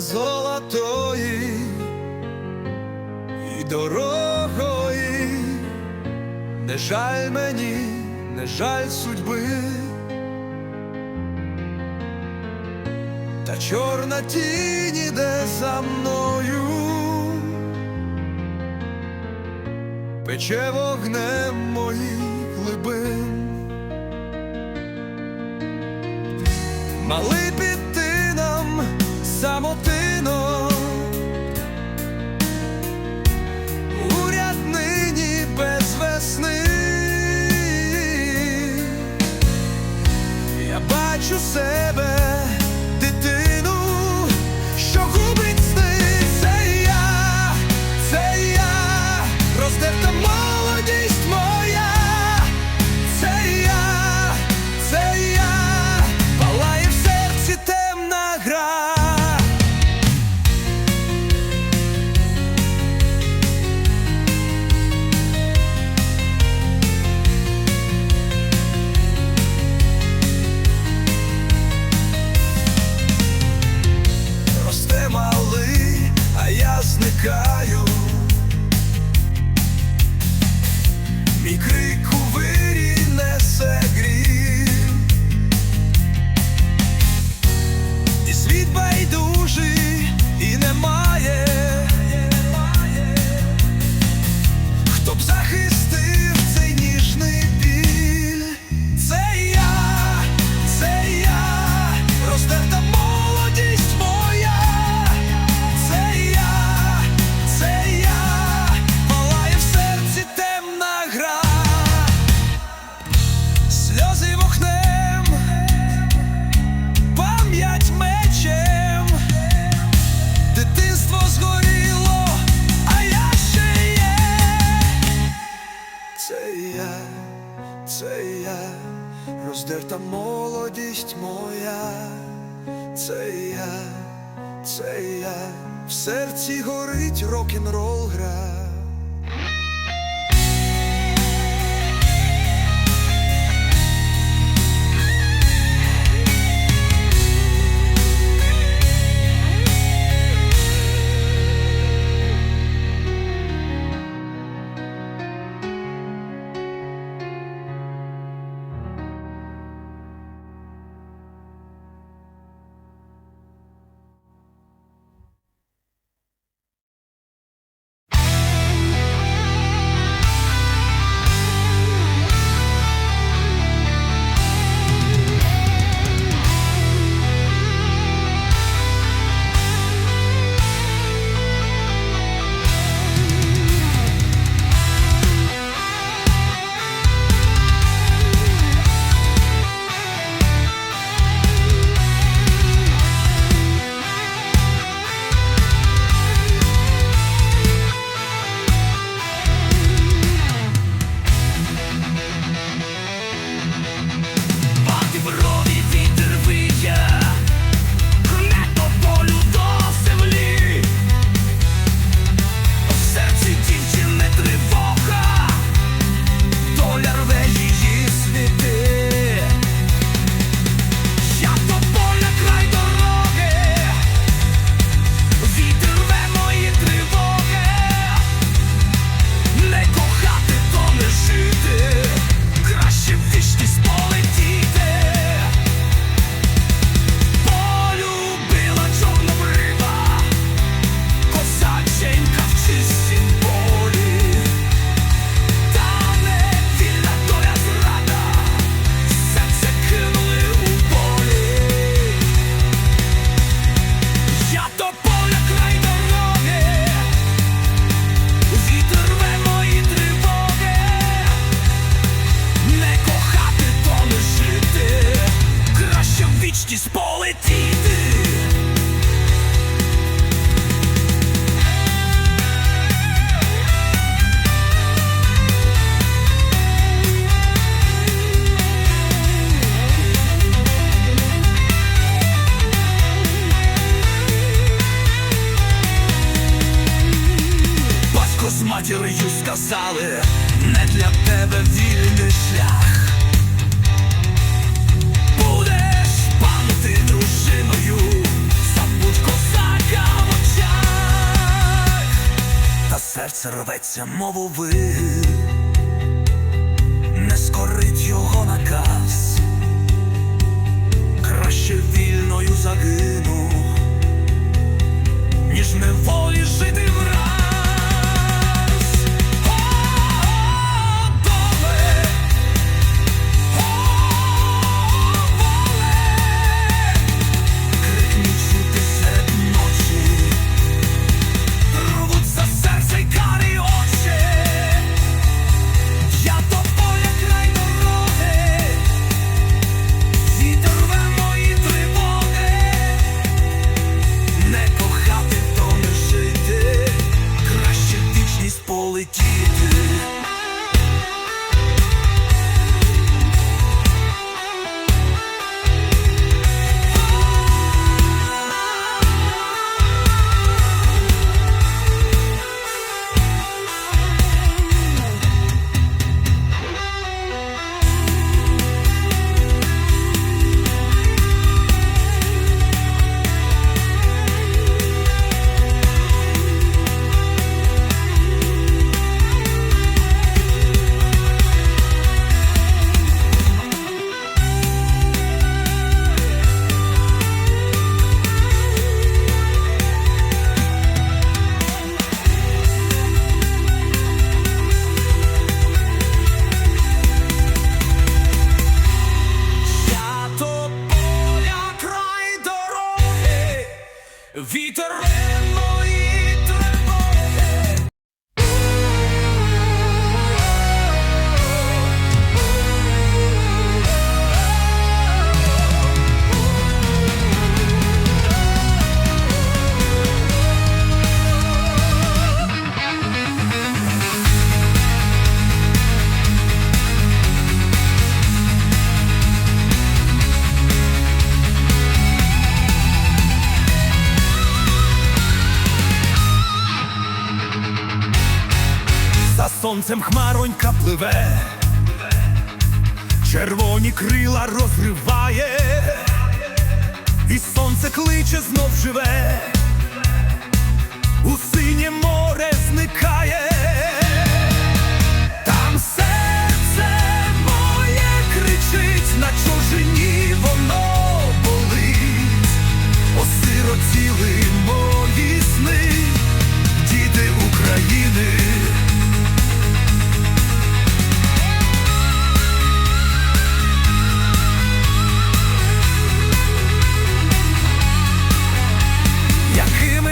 золотої і дорогої, не жаль мені, не жаль судьби, та чорна тінь іде за мною, пече вогнем моїх глибин. Малий під моя, в серці горить рок н рол гра. з матір'ю сказали, не для тебе вільний шлях. Будеш панти дружиною, забудь косака в очах, та серце рветься, мову ви, не скорить його наказ, краще вільною загину, ніж неволі жити в рай. Vitor Воронька пливе, червоні крила розриває, і сонце кличе знов живе. якими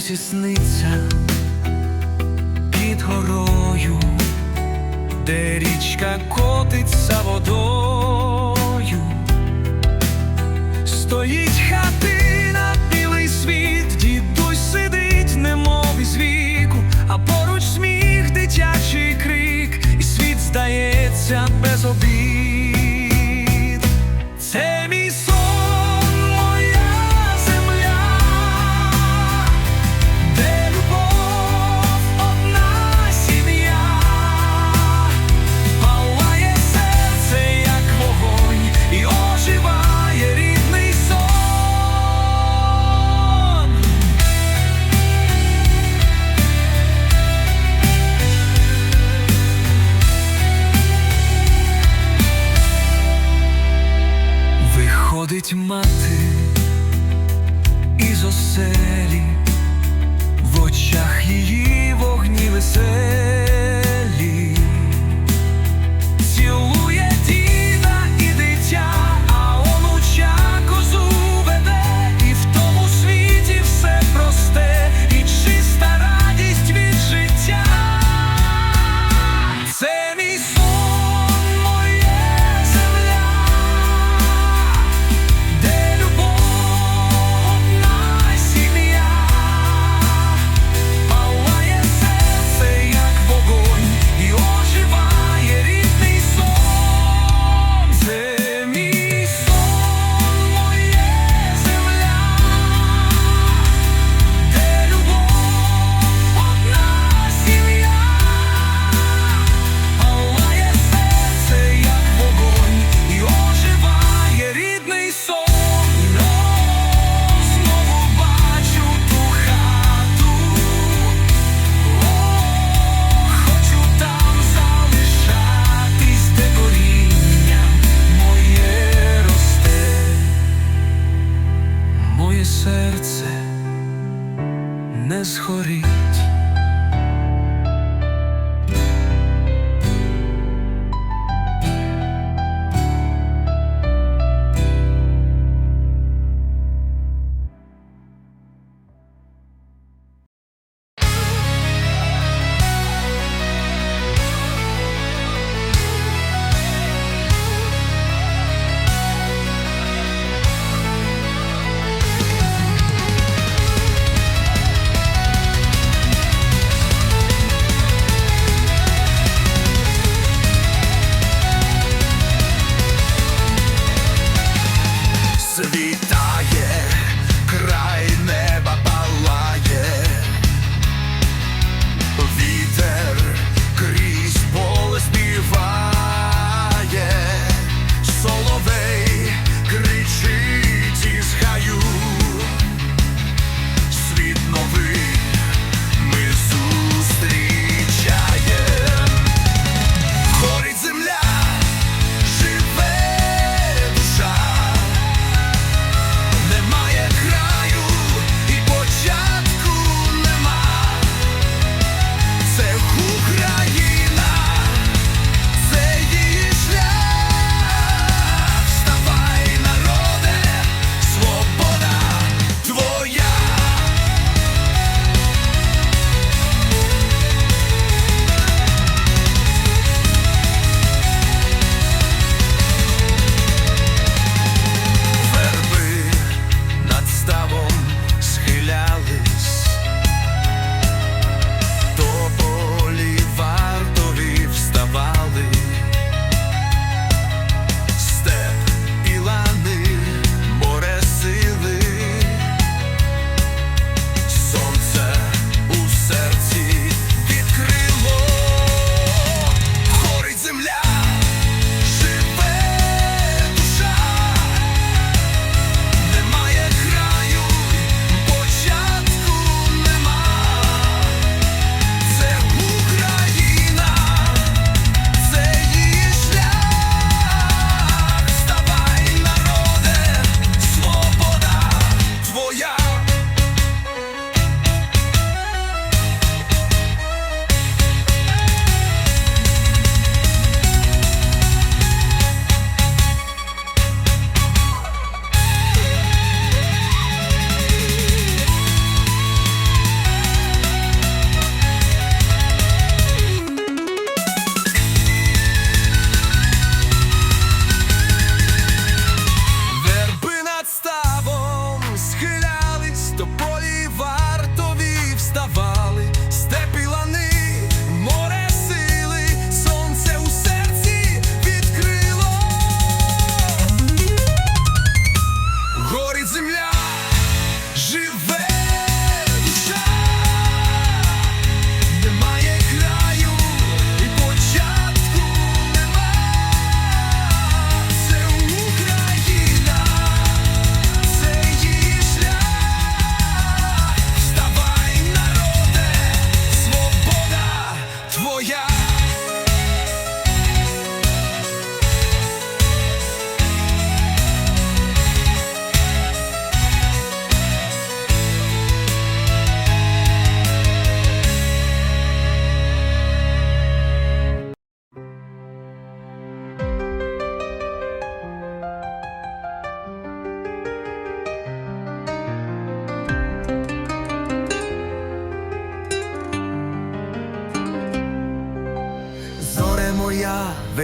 досі сниться під горою, де річка котиться водою, стоїть хати. Виходить мати із оселі, в очах її вогні веселі.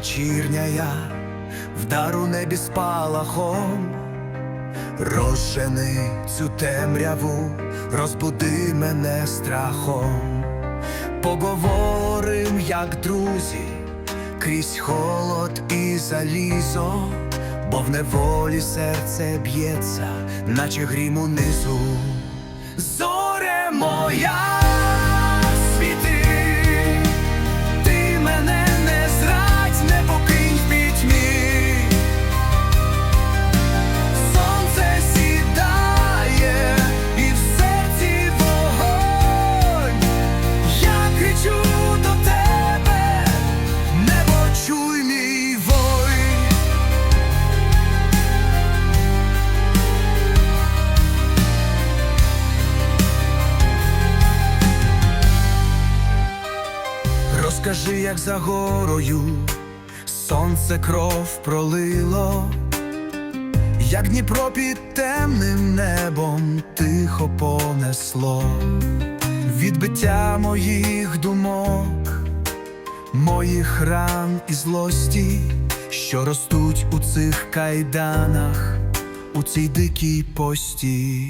Вечірняя, вдар у небі спалахом, розжени цю темряву, розбуди мене страхом, поговорим, як друзі, крізь холод і залізо, бо в неволі серце б'ється, наче грім унизу. Зоре моя Розкажи, як за горою сонце кров пролило, як Дніпро під темним небом тихо понесло, відбиття моїх думок, моїх ран і злості, що ростуть у цих кайданах, у цій дикій пості.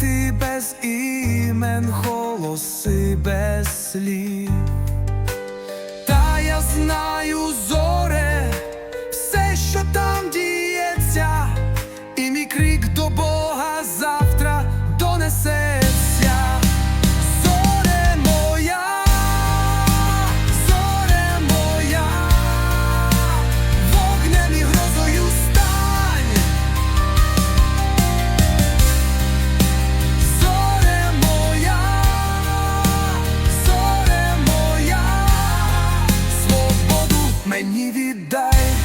Діти без імен, голоси без слів. Не віддай.